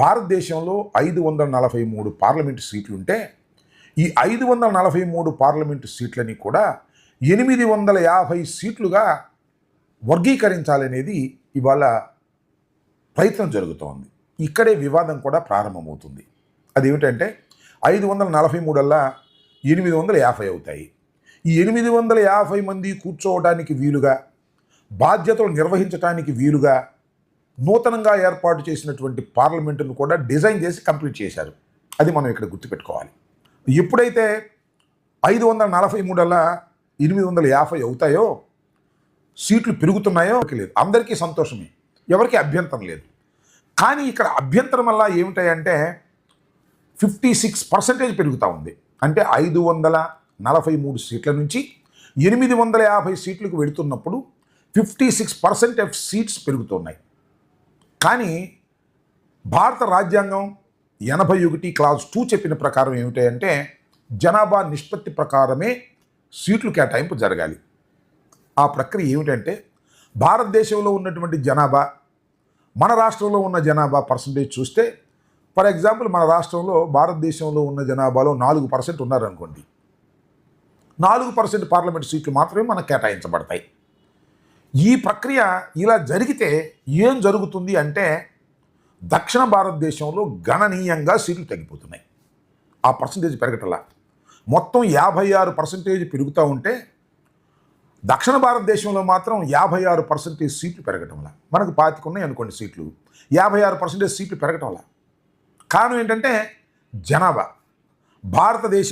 భారతదేశంలో ఐదు వందల నలభై మూడు పార్లమెంటు సీట్లు ఉంటే ఈ ఐదు వందల నలభై మూడు పార్లమెంటు సీట్లని కూడా ఎనిమిది వందల యాభై సీట్లుగా వర్గీకరించాలనేది ఇవాళ ప్రయత్నం జరుగుతోంది. ఇక్కడే వివాదం కూడా ప్రారంభమవుతుంది. అదేమిటంటే ఐదు వందల నలభై మూడల్లా ఎనిమిది వందల యాభై అవుతాయి. ఈ ఎనిమిది వందల యాభై మంది కూర్చోవడానికి వీలుగా బాధ్యతలు నిర్వహించడానికి వీలుగా నూతనంగా ఏర్పాటు చేసినటువంటి పార్లమెంటును కూడా డిజైన్ చేసి కంప్లీట్ చేశారు. అది మనం ఇక్కడ గుర్తుపెట్టుకోవాలి. ఎప్పుడైతే ఐదు వందల నలభై మూడల్లా ఎనిమిది వందల యాభై అవుతాయో సీట్లు పెరుగుతున్నాయో లేదు. అందరికీ సంతోషమే. ఎవరికి అభ్యంతరం లేదు. కానీ ఇక్కడ అభ్యంతరం వల్ల ఏమిటాయంటే ఫిఫ్టీ సిక్స్ పర్సెంటేజ్ పెరుగుతూ ఉంది. అంటే ఐదు వందల నలభై మూడు సీట్ల నుంచి ఎనిమిది వందల యాభై సీట్లకు వెళుతున్నప్పుడు fifty six percent of seats పెరుగుతున్నాయి. కానీ భారత రాజ్యాంగం ఎనభై ఒకటి క్లాస్ టూ చెప్పిన ప్రకారం ఏమిటంటే జనాభా నిష్పత్తి ప్రకారమే సీట్లు కేటాయింపు జరగాలి. ఆ ప్రక్రియ ఏమిటంటే భారతదేశంలో ఉన్నటువంటి జనాభా మన రాష్ట్రంలో ఉన్న జనాభా పర్సంటేజ్ చూస్తే ఫర్ ఎగ్జాంపుల్ మన రాష్ట్రంలో భారతదేశంలో ఉన్న జనాభాలో నాలుగు పర్సెంట్ ఉన్నారనుకోండి. నాలుగు పర్సెంట్ పార్లమెంట్ సీట్లు మాత్రమే మనకు కేటాయించబడతాయి. ఈ ప్రక్రియ ఇలా జరిగితే ఏం జరుగుతుంది అంటే దక్షిణ భారతదేశంలో గణనీయంగా సీట్లు తగ్గిపోతున్నాయి. ఆ పర్సంటేజ్ పెరగటలా. మొత్తం యాభై ఆరు పర్సంటేజ్ పెరుగుతూ ఉంటే దక్షిణ భారతదేశంలో మాత్రం యాభై ఆరు పర్సెంటేజ్ సీట్లు పెరగటంలా. మనకు పాతికున్నాయి అనుకోండి సీట్లు. యాభై ఆరు పర్సంటేజ్ సీట్లు పెరగటంలా. కారణం ఏంటంటే జనాభా. భారతదేశ